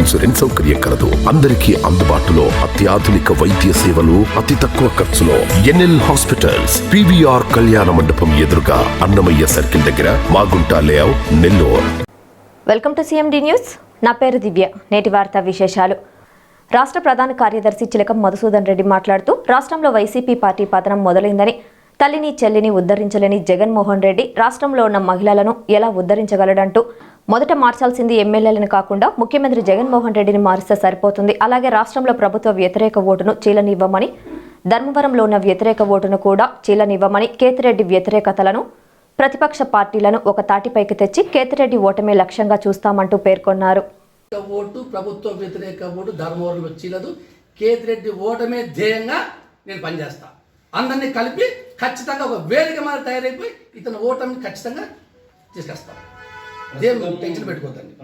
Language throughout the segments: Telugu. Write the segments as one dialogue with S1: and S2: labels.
S1: ఇన్సూరెన్స్ సౌకర్యం కలదు. అందరికీ అందుబాటులో అత్యాధునిక వైద్య సేవలు అతి తక్కువ ఖర్చులో ఎన్ఎల్ హాస్పిటల్స్ పివిఆర్ కళ్యాణ మండపం ఎదురుగా అన్నమయ్య సర్కిల్ దగ్గర Magunta layout Nellore.
S2: Welcome to CMD news. నా పేరు దివ్య. నేటి వార్తా విశేషాలు. రాష్ట్ర ప్రధాన కార్యదర్శి చిలకం మధుసూదన్ రెడ్డి మాట్లాడుతూ రాష్ట్రంలో వైసీపీ పార్టీ పతనం మొదలైందని తల్లిని చెల్లిని ఉద్ధరించలేని జగన్మోహన్ రెడ్డి రాష్ట్రంలో ఉన్న మహిళలను ఎలా ఉద్ధరించగలడంటూ మొదట మార్చాల్సింది ఎమ్మెల్యేలను కాకుండా ముఖ్యమంత్రి జగన్మోహన్ రెడ్డిని మారిస్తే సరిపోతుంది. అలాగే రాష్ట్రంలో ప్రభుత్వ వ్యతిరేక ఓటును చీలనివ్వమని ధర్మవరంలో ఉన్న వ్యతిరేక ఓటును కూడా చీలనివ్వమని కేతిరెడ్డి వ్యతిరేకతలను ప్రతిపక్ష పార్టీలను ఒక తాటిపైకి తెచ్చి కేతిరెడ్డి ఓటమే లక్ష్యంగా చూస్తామంటూ పేర్కొన్నారు.
S3: ఓటు ప్రభుత్వ వ్యతిరేక ఓటు ధర్మవరం వచ్చేలేదు కేతిరెడ్డి ఓటమే ధ్యేయంగా నేను పనిచేస్తాను అందరినీ కలిపి ఖచ్చితంగా ఒక వేదిక మీద తయారైపోయి ఇతను ఓటమిని ఖచ్చితంగా తీసుకొస్తాం. దేవుడు టెన్షన్ పెట్టుకోద్దండి.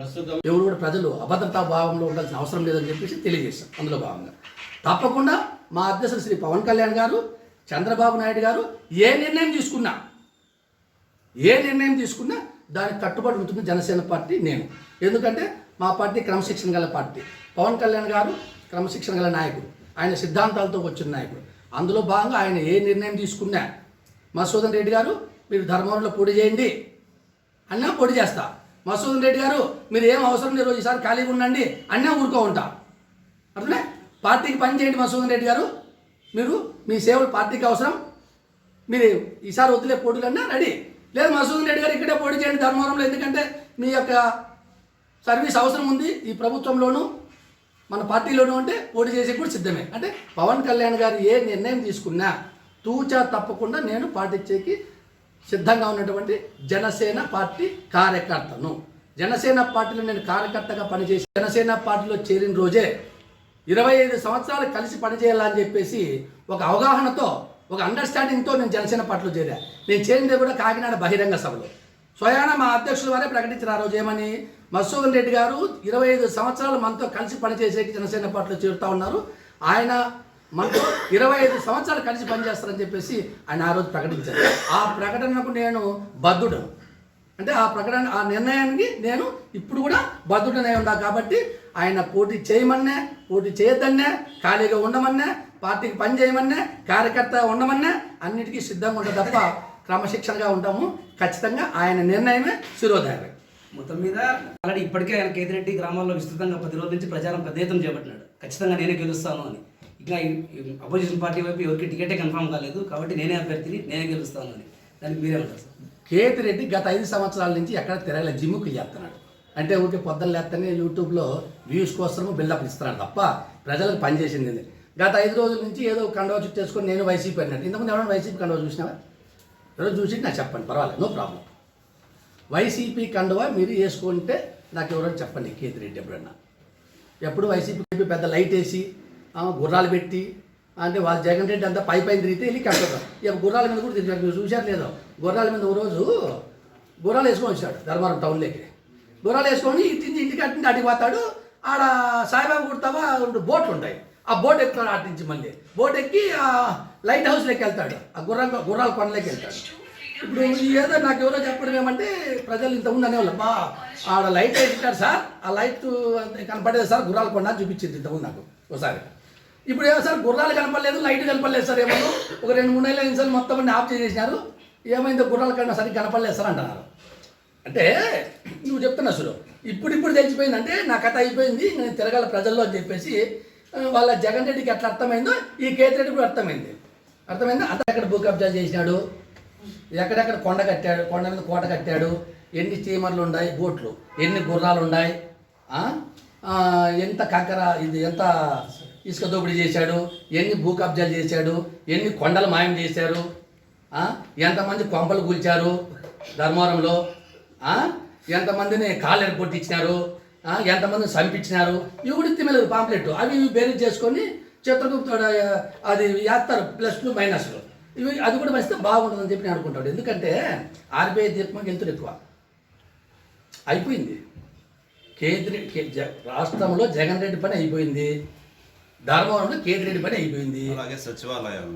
S3: ఎవరు కూడా ప్రజలు అభద్రతా భావంలో ఉండాల్సిన అవసరం లేదని చెప్పేసి తెలియజేశాం అందులో భాగంగా. తప్పకుండా మా అధ్యక్షులు శ్రీ పవన్ కళ్యాణ్ గారు చంద్రబాబు నాయుడు గారు ఏ నిర్ణయం తీసుకున్నా ఏ నిర్ణయం తీసుకున్నా దానికి కట్టుబడి ఉంటుంది జనసేన పార్టీ నేను. ఎందుకంటే మా పార్టీ క్రమశిక్షణ గల పార్టీ. పవన్ కళ్యాణ్ గారు క్రమశిక్షణ గల నాయకుడు. ఆయన సిద్ధాంతాలతో వచ్చిన నాయకుడు. అందులో భాగంగా ఆయన ఏ నిర్ణయం తీసుకున్నా మసూదన్ రెడ్డి గారు మీరు ధర్మవరంలో పొడి చేయండి. అన్నా పొడి చేస్తా. మసూదన్ రెడ్డి గారు మీరు ఏం అవసరం లేదు ఈసారి ఖాళీగా ఉండండి అన్నా ఊరుకో ఉంటా. అర్థమే పార్టీకి పని చేయండి మసూదన్ రెడ్డి గారు. మీరు మీ సేవలు పార్టీకి అవసరం. మీరు ఈసారి వదిలే పోటీలన్నా రెడీ. లేదు మసూదన్ రెడ్డి గారు ఇక్కడే పోటీ చేయండి ధర్మవరంలో ఎందుకంటే మీ యొక్క సర్వీస్ అవసరం ఉంది ఈ ప్రభుత్వంలోనూ. మన పార్టీలోనూ అంటే పోటీ చేసే కూడా సిద్ధమే. అంటే పవన్ కళ్యాణ్ గారు ఏ నిర్ణయం తీసుకున్నా తూచా తప్పకుండా నేను పాటించేకి సిద్ధంగా ఉన్నటువంటి జనసేన పార్టీ కార్యకర్తను. జనసేన పార్టీలో నేను కార్యకర్తగా పనిచేసి జనసేన పార్టీలో చేరిన రోజే ఇరవై ఐదు సంవత్సరాలు కలిసి పనిచేయాలని చెప్పేసి ఒక అవగాహనతో ఒక అండర్స్టాండింగ్తో నేను జనసేన పార్టీలో చేరా. నేను చేరింది కూడా కాకినాడ బహిరంగ సభలో. స్వయాన మా అధ్యక్షుల వారే ప్రకటించిన ఆ రోజు ఏమని? మధుసూదన్ రెడ్డి గారు ఇరవై ఐదు సంవత్సరాలు మనతో కలిసి పనిచేసేకి జనసేన పార్టీలో చేరుతా ఉన్నారు. ఆయన మనతో ఇరవై ఐదు సంవత్సరాలు కలిసి పనిచేస్తారని చెప్పేసి ఆయన ఆ రోజు ప్రకటించారు. ఆ ప్రకటనకు నేను బద్ధుడు. అంటే ఆ ప్రకటన ఆ నిర్ణయానికి నేను ఇప్పుడు కూడా బద్ధుడనే ఉన్నా కాబట్టి ఆయన పోటీ చేయమన్నా పోటీ చేయొద్దన్నా ఖాళీగా ఉండమన్నా పార్టీకి పని చేయమన్నా కార్యకర్త ఉండమన్నా అన్నిటికీ సిద్ధంగా ఉంటుంది తప్ప క్రమశిక్షణగా ఉంటాము. ఖచ్చితంగా ఆయన నిర్ణయమే శిరోధారం
S4: మొత్తం మీద ఆల్రెడీ ఇప్పటికే ఆయన కేతిరెడ్డి గ్రామాల్లో విస్తృతంగా పది రోజుల నుంచి ప్రచారం పెద్ద ఎత్తున చేపట్టినాడు. ఖచ్చితంగా నేనే గెలుస్తాను అని. ఇంకా అపోజిషన్ పార్టీ వైపు ఎవరికి టికెటే కన్ఫర్మ్ కాలేదు కాబట్టి నేనే అభ్యర్థిని నేనే గెలుస్తాను అని. దానికి మీరేమంటారు సార్.
S3: కేతిరెడ్డి గత ఐదు సంవత్సరాల నుంచి ఎక్కడ తిరగలే జిమ్ముకి చేస్తున్నాడు. అంటే ఊరికే పొద్దున్న లేస్తేనే యూట్యూబ్లో వ్యూస్ కోసము బిల్డప్ ఇస్తున్నాడు తప్ప ప్రజలకు పనిచేసింది. గత ఐదు రోజుల నుంచి ఏదో కండవ చుట్టేసుకొని నేను వైసీపీ అన్నట్టు ఇంతకుముందు ఎవరైనా వైసీపీ కండవ చూసినావా? ఎవరో చూసి నాకు చెప్పండి పర్వాలేదు నో ప్రాబ్లం వైసీపీ కండువా మీరు వేసుకుంటే నాకు ఎవరో చెప్పండి కేతి రెడ్డి ఎప్పుడన్నా. ఎప్పుడు వైసీపీ పెద్ద లైట్ వేసి గుర్రాలు పెట్టి అంటే వాళ్ళు జగన్ రెడ్డి అంతా పై పైన తిరిగితే వెళ్ళి కట్టడం ఇక గుర్రాల మీద కూడా తిరిగారు మీరు చూశారు లేదో? గుర్రాల మీద ఒక రోజు గుర్రాలు వేసుకొని వచ్చాడు ధర్మవరం టౌన్లోకి గుర్రాలు వేసుకొని ఇంటి ఇంటికి అట్టింటి అడిగి పోతాడు ఆడ సాయిబాబు కుడతావా రెండు బోట్లు ఉంటాయి. ఆ బోట్ ఎక్కుతాడు అటు నుంచి మళ్ళీ. బోట్ ఎక్కి ఆ లైట్ హౌస్లోకి వెళ్తాడు. ఆ గుర్రం గుర్రాల కొండలోకి వెళ్తాడు. ఇప్పుడు ఏదో నాకు ఎవరో చెప్పడం ఏమంటే ప్రజలు ఇంతకుముందు అనేవాళ్ళు బా ఆడ లైట్ వేసింటారు సార్? ఆ లైట్ కనపడేది సార్ గుర్రాలు కొండ అని చూపించింది ఇంతకుముందు నాకు ఒకసారి. ఇప్పుడు ఏమో సార్ గుర్రాలు కనపడలేదు లైట్ కనపడలేదు సార్ ఏమో. ఒక రెండు మూడు నెలల నుంచి మొత్తం అన్ని ఆఫ్ చేసేసినారు. ఏమైందో గుర్రాలు కన్నా సరిగ్గా కనపడలేదు సార్ అంటున్నారు. అంటే నువ్వు చెప్తున్నా అసలు ఇప్పుడు ఇప్పుడు తెలిసిపోయిందంటే నా కథ అయిపోయింది నేను తిరగాల ప్రజల్లో అని చెప్పేసి వాళ్ళ జగన్ రెడ్డికి ఎట్లా అర్థమైందో ఈ కేతిరెడ్డి కూడా అర్థమైంది. అర్థమైంది? అతను ఎక్కడ భూ కబ్జా చేసినాడు? ఎక్కడెక్కడ కొండ కట్టాడు? కొండ మీద కోట కట్టాడు? ఎన్ని స్టీమర్లు ఉన్నాయి? బోట్లు. ఎన్ని గుర్రాలు ఉన్నాయి? ఎంత కక్కర ఇది ఎంత ఇసుక దోపిడీ చేశాడు? ఎన్ని భూ కబ్జాలు చేశాడు? ఎన్ని కొండలు మాయం చేశారు? ఎంతమంది కొంపలు కూల్చారు ధర్మవరంలో? ఎంతమందిని కాళ్ళు ఎరగొట్టించినారు ఎంతమందిని చంపించినారు? ఇవి కూడా తిమ్మలేదు పాంప్లెట్ అవి ఇవి బేరీజ్ చేసుకొని చిత్రగుప్త అది వేస్తారు ప్లస్లు మైనస్లు ఇవి అది కూడా వస్తే బాగుంటుందని చెప్పి నేను అనుకుంటాడు. ఎందుకంటే ఆర్బీఐ దీపం గెలుతురు ఎక్కువ. అయిపోయింది. కేంద్ర కే- జ- రాష్ట్రంలో జగన్ రెడ్డి పని అయిపోయింది. ధర్మవరంలో కేంద్ర రెడ్డి పని అయిపోయింది.
S5: అలాగే సచివాలయాలు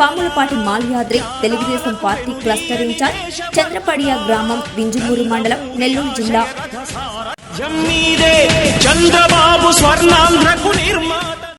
S2: Pamulapati Malyadri Telugu Desam party cluster in charge Chandrapadiya గ్రామం వింజుమూరు మండలం నెల్లూరు జిల్లా.
S6: చంద్రబాబు స్వర్ణాంధ్రకు నిర్మాణ